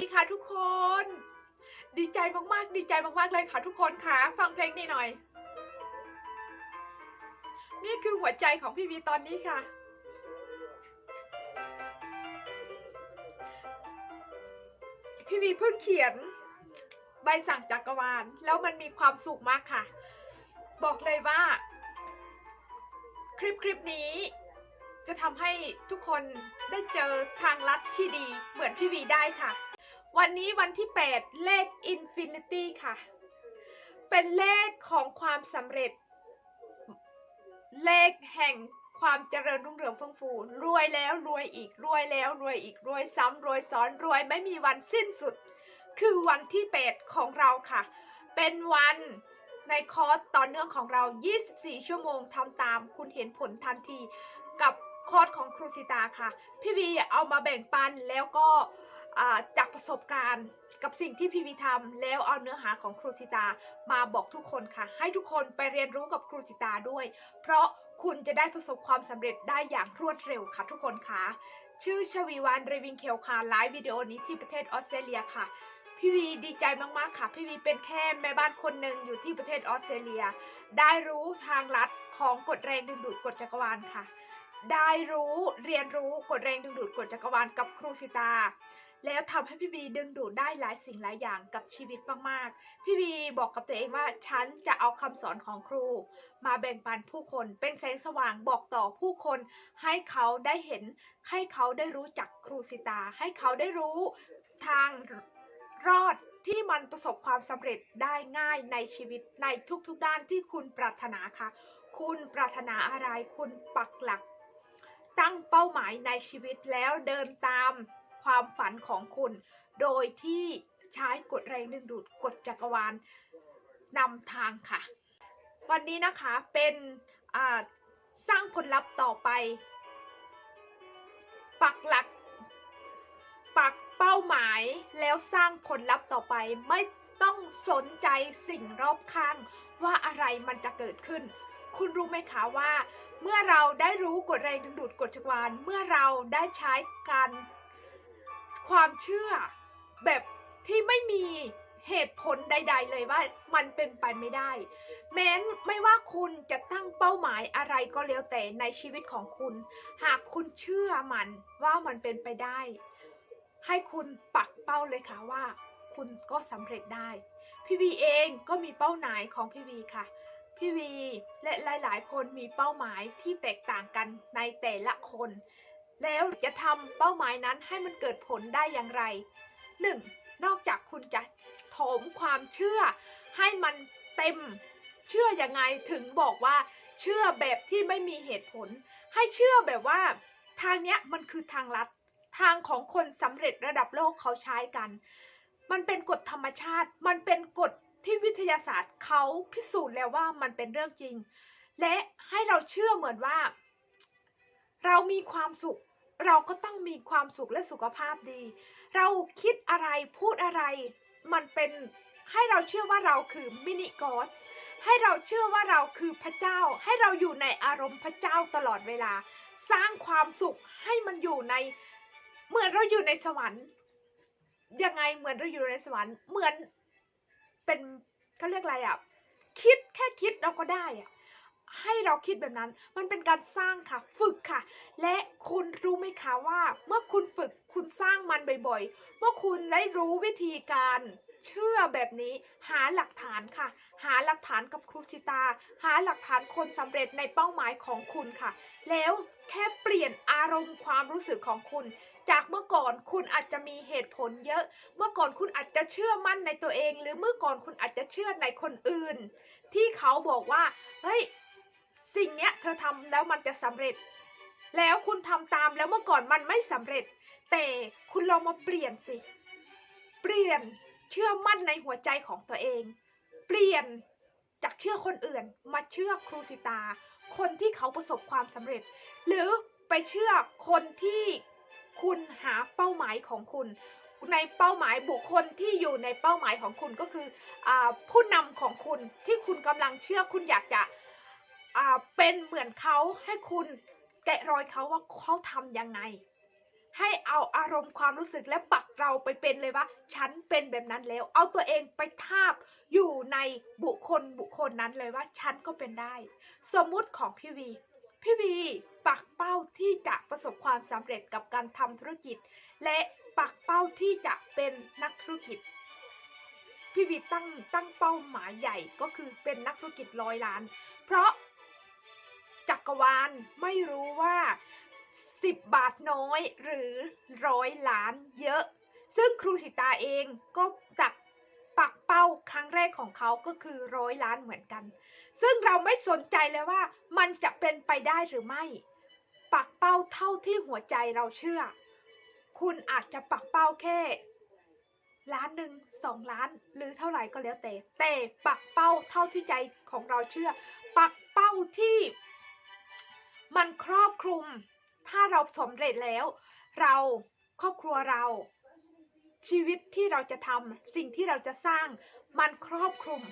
ดีค่ะทุกคน ดีใจมากๆ ดีใจมากๆเลยค่ะทุกคนค่ะ ฟังเพลงนี้หน่อย นี่คือหัวใจของพี่วีตอนนี้ค่ะ พี่วีเพิ่งเขียนใบสั่งจักรวาล แล้วมันมีความสุขมากค่ะ บอกเลยว่า คลิปคลิปนี้จะทำให้ทุกคนได้เจอทางลัดที่ดีเหมือนพี่วีได้ค่ะ วันนี้วันที่ 8 เลข Infinity ค่ะ เป็นเลขของความสำเร็จ เลขแห่งความเจริญรุ่งเรืองเฟื่องฟู รวยแล้วรวยอีกรวยแล้วรวยอีกรวยซ้ำรวยซ้อนรวยไม่มีวันสิ้นสุด คือวันที่ 8 ของเราค่ะ เป็นวันในคอร์สต่อเนื่องของเรา 24 ชั่วโมงทำตามคุณเห็นผลทันทีกับคอร์สของครูสิตาค่ะ พี่วีเอามาแบ่งปันแล้วก็ จากประสบการณ์กับสิ่งที่พีวีทำแล้วเอาเนื้อหาของครูสิตามาบอกทุกคนค่ะ ให้ทุกคนไปเรียนรู้กับครูสิตาด้วย เพราะคุณจะได้ประสบความสำเร็จได้อย่างรวดเร็วค่ะ ทุกคนค่ะ ชื่อชวีวันเรวิงเคลค่ะไลฟ์วิดีโอนี้ที่ประเทศออสเตรเลียค่ะพี่วีดีใจมาก ๆ ค่ะ พี่วีเป็นแค่แม่บ้านคนหนึ่งอยู่ที่ประเทศออสเตรเลีย ได้รู้ทางลัดของกฎแรงดึงดูดกฎจักรวาลค่ะ ได้รู้เรียนรู้กฎแรงดึงดูดกฎจักรวาลกับครูสิตา แล้วทำให้พี่วีดึงดูดได้หลายสิ่งหลายอย่างกับชีวิตมากๆ พี่วีบอกกับตัวเองว่าฉันจะเอาคำสอนของครู มาแบ่งปันผู้คนเป็นแสงสว่างบอกต่อผู้คน ให้เขาได้เห็น ให้เขาได้รู้จักครูสิตา ให้เขาได้รู้ทางรอดที่มันประสบความสำเร็จได้ง่ายในชีวิตในทุกๆด้านที่คุณปรารถนาค่ะ คุณปรารถนาอะไรคุณปักหลัก ตั้งเป้าหมายในชีวิตแล้วเดินตาม ความฝันของคุณ โดยที่ใช้กฎแรงดึงดูดกฎจักรวาลนำทางค่ะ วันนี้นะคะเป็นสร้างผลลัพธ์ต่อไป ปักหลัก ปักเป้าหมายแล้วสร้างผลลัพธ์ต่อไปไม่ต้องสนใจสิ่งรอบข้าง ว่าอะไรมันจะเกิดขึ้น คุณรู้ไหมคะว่า เมื่อเราได้รู้กฎแรงดึงดูดกฎจักรวาลเมื่อเราได้ใช้การ ความเชื่อแบบที่ไม่มีเหตุผลใด ๆ เลยว่ามันเป็นไปไม่ได้ แม้นไม่ว่าคุณจะตั้งเป้าหมายอะไรก็แล้วแต่ในชีวิตของคุณ หากคุณเชื่อมันว่ามันเป็นไปได้ ให้คุณปักเป้าเลยค่ะว่า คุณก็สำเร็จได้พี่วีเองก็มีเป้าหมายของพี่วีค่ะพี่วีและหลาย ๆ คนมีเป้าหมายที่แตกต่างกันในแต่ละคน แล้วจะทำเป้าหมายนั้นให้มันเกิดผลได้อย่างไร 1. นอกจากคุณจะโถมความเชื่อ ให้มันเต็ม เชื่อยังไงถึงบอกว่า เชื่อแบบที่ไม่มีเหตุผล ให้เชื่อแบบว่า ทางเนี้ยมันคือทางลัด ทางของคนสำเร็จระดับโลกเขาใช้กัน มันเป็นกฎธรรมชาติ มันเป็นกฎที่วิทยาศาสตร์เขาพิสูจน์แล้วว่ามันเป็นเรื่องจริง และให้เราเชื่อเหมือนว่า เรามีความสุข เราก็ต้องมีความสุขและสุขภาพดี เราคิดอะไรพูดอะไร มันเป็นให้เราเชื่อว่าเราคือมินิกอดให้เราเชื่อว่าเราคือพระเจ้า ให้เราอยู่ในอารมณ์พระเจ้าตลอดเวลา สร้างความสุขให้มันอยู่ใน เหมือนเราอยู่ในสวรรค์ยังไงเหมือนเราอยู่ในสวรรค์เหมือนเป็นเขาเรียกอะไรอะ คิดแค่คิดเราก็ได้อะ ให้เราคิดแบบนั้น มันเป็นการสร้างค่ะ ฝึกค่ะ และคุณรู้ไหมคะว่า เมื่อคุณฝึกคุณสร้างมันบ่อยๆ เมื่อคุณได้รู้วิธีการเชื่อแบบนี้หาหลักฐานค่ะ หาหลักฐานกับครูสิตา หาหลักฐานคนสำเร็จในเป้าหมายของคุณค่ะ แล้วแค่เปลี่ยนอารมณ์ความรู้สึกของคุณ จากเมื่อก่อนคุณอาจจะมีเหตุผลเยอะ เมื่อก่อนคุณอาจจะเชื่อมั่นในตัวเอง หรือเมื่อก่อนคุณอาจจะเชื่อในคนอื่น ที่เขาบอกว่าเฮ้ย สิ่งเนี้ยเธอทำแล้วมันจะสำเร็จ แล้วคุณทำตามแล้วเมื่อก่อนมันไม่สำเร็จ แต่คุณลองมาเปลี่ยนสิ เปลี่ยนเชื่อมั่นในหัวใจของตัวเอง เปลี่ยนจากเชื่อคนอื่น มาเชื่อครูสิตา คนที่เขาประสบความสำเร็จ หรือไปเชื่อคนที่คุณหาเป้าหมายของคุณ ในเป้าหมายบุคคลที่อยู่ในเป้าหมายของคุณก็คืออผู้นำของคุณที่คุณกำลังเชื่อคุณอยากจะ เป็นเหมือนเขาให้คุณแกะรอยเขาว่าเขาทำยังไง ให้เอาอารมณ์ความรู้สึกและปักเราไปเป็นเลยว่า ฉันเป็นแบบนั้นแล้ว เอาตัวเองไปทาบอยู่ในบุคคลบุคคลนั้นเลยว่าฉันก็เป็นได้ สมมุติของพี่วีพี่วีปักเป้าที่จะประสบความสำเร็จกับการทำธุรกิจ และปักเป้าที่จะเป็นนักธุรกิจพี่วีตั้งตั้งเป้าหมายใหญ่ก็คือเป็นนักธุรกิจร้อยล้าน เพราะ กรวาลไม่รู้ว่า 10 บาทน้อยหรือร้อยล้านเยอะ ซึ่งครูสิตาเองก็จักปักเป้าครั้งแรกของเขาก็คือร้อยล้านเหมือนกัน ซึ่งเราไม่สนใจเลยว่ามันจะเป็นไปได้หรือไม่ ปักเป้าเท่าที่หัวใจเราเชื่อ คุณอาจจะปักเป้าแค่ล้านหนึ่งสองล้านหรือเท่าไหร่ก็แล้วแต่ แต่ปักเป้าเท่าที่ใจของเราเชื่อ ปักเป้าที่ มันครอบคลุม ถ้าเราสำเร็จแล้ว เราครอบครัวเรา ชีวิตที่เราจะทำสิ่งที่เราจะสร้าง มันครอบคลุม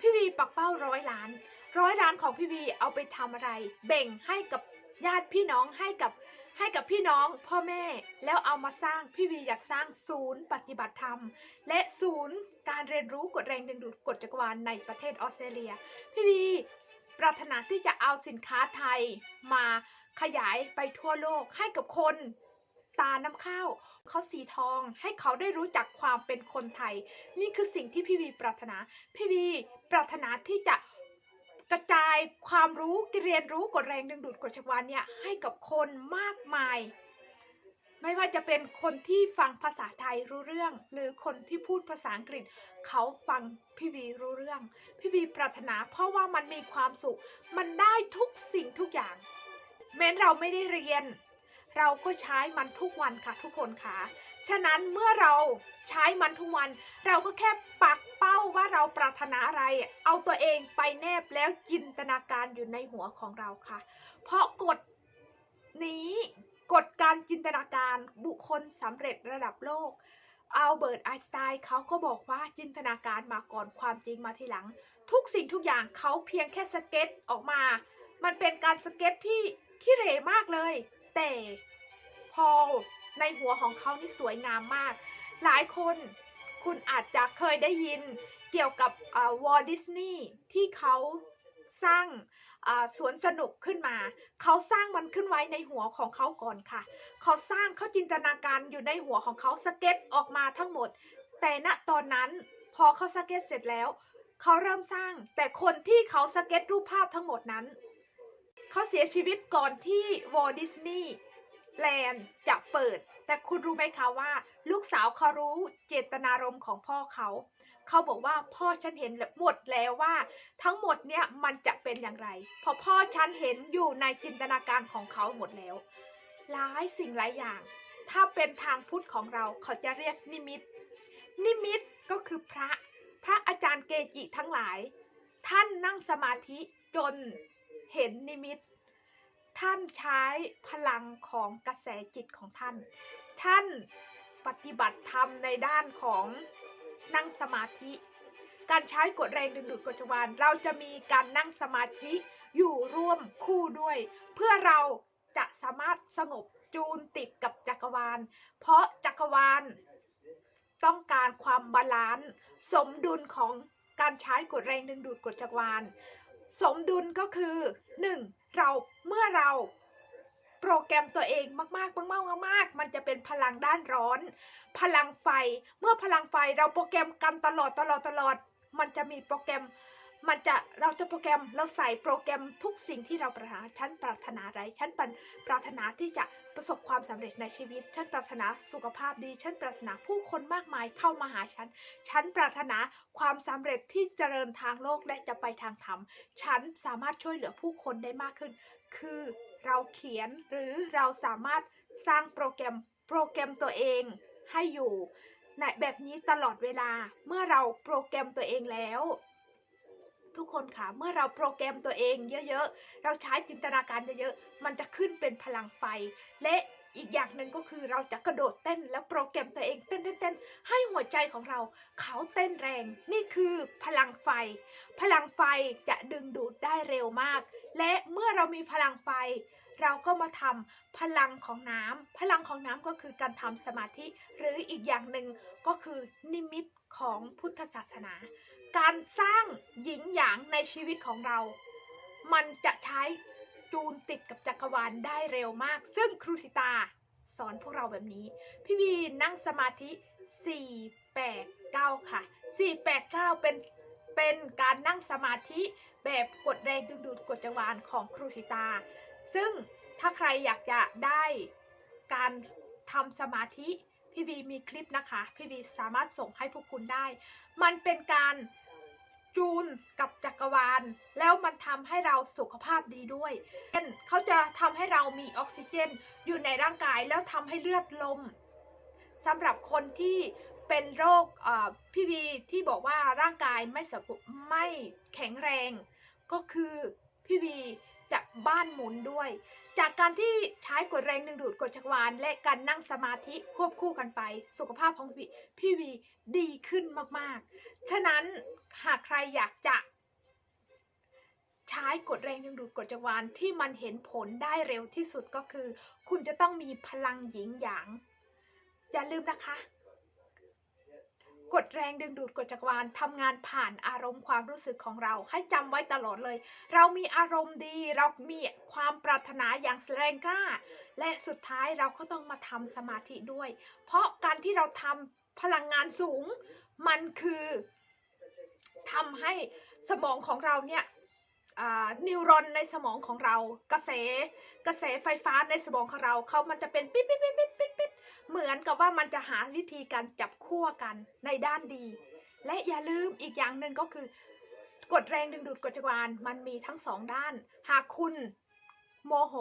พี่วีปักเป้าร้อยล้าน ร้อยล้านของพี่วีเอาไปทำอะไร แบ่งให้กับญาติพี่น้องให้กับให้กับพี่น้องพ่อแม่แล้วเอามาสร้างพี่วีอยากสร้างศูนย์ปฏิบัติธรรม และศูนย์การเรียนรู้กฎแรงดึงดูดกฎจักรวาลในประเทศออสเตรเลีย พี่วี ปรารถนาที่จะเอาสินค้าไทยมาขยายไปทั่วโลกให้กับคนตาน้ำข้าวเขาสีทองให้เขาได้รู้จักความเป็นคนไทย นี่คือสิ่งที่พี่วีปรารถนา พี่วีปรารถนาที่จะกระจายความรู้เรียนรู้กฎแรงดึงดูดกฎจักวานเนี่ยให้กับคนมากมาย ไม่ว่าจะเป็นคนที่ฟังภาษาไทยรู้เรื่อง หรือคนที่พูดภาษาอังกฤษ เขาฟังพี่วีรู้เรื่อง พี่วีปรารถนาเพราะว่ามันมีความสุข มันได้ทุกสิ่งทุกอย่าง แม้เราไม่ได้เรียน เราก็ใช้มันทุกวันค่ะทุกคนค่ะ ฉะนั้นเมื่อเราใช้มันทุกวัน เราก็แค่ปักเป้าว่าเราปรารถนาอะไร เอาตัวเองไปแนบแล้วจินตนาการอยู่ในหัวของเราค่ะ เพราะกฎนี้ กฎการจินตนาการบุคคลสำเร็จระดับโลกอัลเบิร์ตไอน์สไตน์เขาก็บอกว่าจินตนาการมาก่อนความจริงมาทีหลัง ทุกสิ่งทุกอย่างเขาเพียงแค่สเก็ตออกมา มันเป็นการสเก็ตที่ขี้เหร่มากเลย แต่พอในหัวของเขานี่สวยงามมาก หลายคนคุณอาจจะเคยได้ยินเกี่ยวกับวอลดิสนีย์ที่เขา สร้างสวนสนุกขึ้นมา เขาสร้างมันขึ้นไว้ในหัวของเขาก่อนค่ะ เขาสร้างเขาจินตนาการอยู่ในหัวของเขาสเก็ตออกมาทั้งหมด แต่ณตอนนั้นพอเขาสเก็ตเสร็จแล้ว เขาเริ่มสร้าง แต่คนที่เขาสเก็ตรูปภาพทั้งหมดนั้น เขาเสียชีวิตก่อนที่วอลดิสนีย์แลนด์จะเปิด แต่คุณรู้ไหมคะว่า ลูกสาวเขารู้เจตนารมณ์ของพ่อเขา เขาบอกว่าพ่อฉันเห็นหมดแล้วว่า ทั้งหมดเนี่ยมันจะเป็นอย่างไรเพราะพ่อฉันเห็นอยู่ในจินตนาการของเขาหมดแล้ว หลายสิ่งหลายอย่าง ถ้าเป็นทางพุทธของเราเขาจะเรียกนิมิต นิมิตก็คือพระ พระอาจารย์เกจิทั้งหลาย ท่านนั่งสมาธิจนเห็นนิมิต ท่านใช้พลังของกระแสจิตของท่าน ท่านปฏิบัติธรรมในด้านของ นั่งสมาธิ การใช้กฎแรงดึงดูดกฎจักรวาลเราจะมีการนั่งสมาธิอยู่ร่วมคู่ด้วย เพื่อเราจะสามารถสงบจูนติดกับจักรวาล เพราะจักรวาล ต้องการความบาลานซ์สมดุลของการใช้กฎแรงดึงดูดกฎจักรวาล สมดุลก็คือ 1. เราเมื่อเรา รแกรมตัวเองมากๆมากๆมากๆมันจะเป็นพลังด้านร้อน พลังไฟ เมื่อพลังไฟเราโปรแกรมกันตลอดตลอดตลอด มันจะมีโปรแกรม มันจะเราจะโปรแกรมเราใส่โปรแกรมทุกสิ่งที่เราปรารถนาฉันปรารถนาอะไรฉันเป็นปรารถนาที่จะประสบความสำเร็จในชีวิต ฉันปรารถนาสุขภาพดีฉันปรารถนาผู้คนมากมายเข้ามาหาฉัน ฉันปรารถนาความสำเร็จที่เจริญทางโลกและจะไปทางธรรม ฉันสามารถช่วยเหลือผู้คนได้มากขึ้น คือ เราเขียนหรือเราสามารถสร้างโปรแกรมโปรแกรมตัวเองให้อยู่ในแบบนี้ตลอดเวลาเมื่อเราโปรแกรมตัวเองแล้ว ทุกคนค่ะเมื่อเราโปรแกรมตัวเองเยอะๆ เราใช้จินตนาการเยอะๆ มันจะขึ้นเป็นพลังไฟ และ อีกอย่างหนึ่งก็คือเราจะกระโดดเต้นแล้วโปรแกรมตัวเองเต้นเต้นเต้นให้หัวใจของเราเขาเต้นแรง นี่คือพลังไฟ พลังไฟจะดึงดูดได้เร็วมาก และเมื่อเรามีพลังไฟ เราก็มาทำพลังของน้ำพลังของน้ำก็คือการทำสมาธิ หรืออีกอย่างหนึ่งก็คือนิมิตของพุทธศาสนา การสร้างหญิงหยางในชีวิตของเรา มันจะใช้ จูนติดกับจักรวาลได้เร็วมาก ซึ่งครูสิตาสอนพวกเราแบบนี้ พี่วีนั่งสมาธิ 489 ค่ะ 489 เป็นเป็นการนั่งสมาธิแบบกดแรงดึงดูดกดจักรวาลของครูสิตา ซึ่งถ้าใครอยากจะได้การทำสมาธิพี่วีมีคลิปนะคะ พี่วีสามารถส่งให้พวกคุณได้ มันเป็นการ จูนกับจักรวาล แล้วมันทำให้เราสุขภาพดีด้วยเช่นเขาจะทำให้เรามีออกซิเจน อยู่ในร่างกายแล้วทำให้เลือดลมสำหรับคนที่เป็นโรคพี่วีที่บอกว่าร่างกายไม่สไม่แข็งแรง ก็คือพี่วี บ้านหมุนด้วย จากการที่ใช้กดแรงดึงดูดกดจักรวาล และการนั่งสมาธิควบคู่กันไป สุขภาพของพี่พี่วีดีขึ้นมากๆ ฉะนั้นหากใครอยากจะ ใช้กดแรงดึงดูดกดจักรวาลที่มันเห็นผลได้เร็วที่สุดก็คือ คุณจะต้องมีพลังหญิงหยางอย่าลืมนะคะ กดแรงดึงดูดกดจักรวาลทำงานผ่านอารมณ์ความรู้สึกของเรา ให้จำไว้ตลอดเลย เรามีอารมณ์ดี เรามีความปรารถนาอย่างแรงกล้า และสุดท้ายเราก็ต้องมาทำสมาธิด้วย เพราะการที่เราทำพลังงานสูง มันคือทำให้สมองของเราเนี่ยนิวรอนในสมองของเรา กระแสกระแสไฟฟ้าในสมองของเราเขามันจะเป็นปิ๊ดปิ๊ดปิ๊ดปิ๊ดปิ๊ดปิ๊ด เหมือนกับว่ามันจะหาวิธีการจับคั่วกันในด้านดี และอย่าลืมอีกอย่างหนึ่งก็คือกดแรงดึงดูดกฎจักรวาลมันมีทั้งสองด้าน หากคุณ โมโห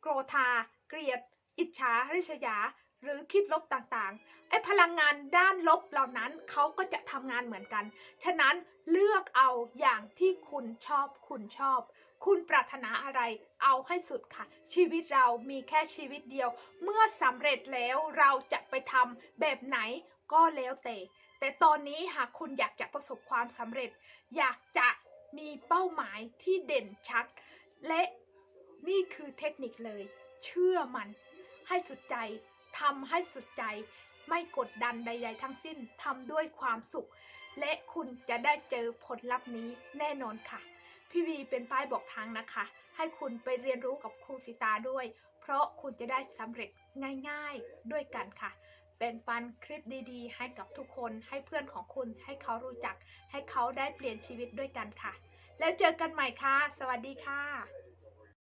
โกรธา เกลียด อิจฉาริษยา หรือคิดลบต่างๆ ไอ้พลังงานด้านลบเหล่านั้นเขาก็จะทำงานเหมือนกัน ฉะนั้นเลือกเอาอย่างที่คุณชอบคุณชอบ คุณปรารถนาอะไรเอาให้สุดค่ะ ชีวิตเรามีแค่ชีวิตเดียว เมื่อสำเร็จแล้วเราจะไปทำแบบไหนก็แล้วแต่ แต่ตอนนี้หากคุณอยากจะประสบความสำเร็จ อยากจะมีเป้าหมายที่เด่นชัด และนี่คือเทคนิคเลย เชื่อมันให้สุดใจ ทำให้สุดใจ ไม่กดดันใด ๆ ทั้งสิ้นทำด้วยความสุข และคุณจะได้เจอผลลัพธ์นี้แน่นอนค่ะ พี่วีเป็นป้ายบอกทางนะคะ ให้คุณไปเรียนรู้กับครูสิตาด้วย เพราะคุณจะได้สำเร็จง่ายๆด้วยกันค่ะเป็นปันคลิปดีๆ ให้กับทุกคนให้เพื่อนของคุณให้เขารู้จัก ให้เขาได้เปลี่ยนชีวิตด้วยกันค่ะ แล้วเจอกันใหม่ค่ะ สวัสดีค่ะ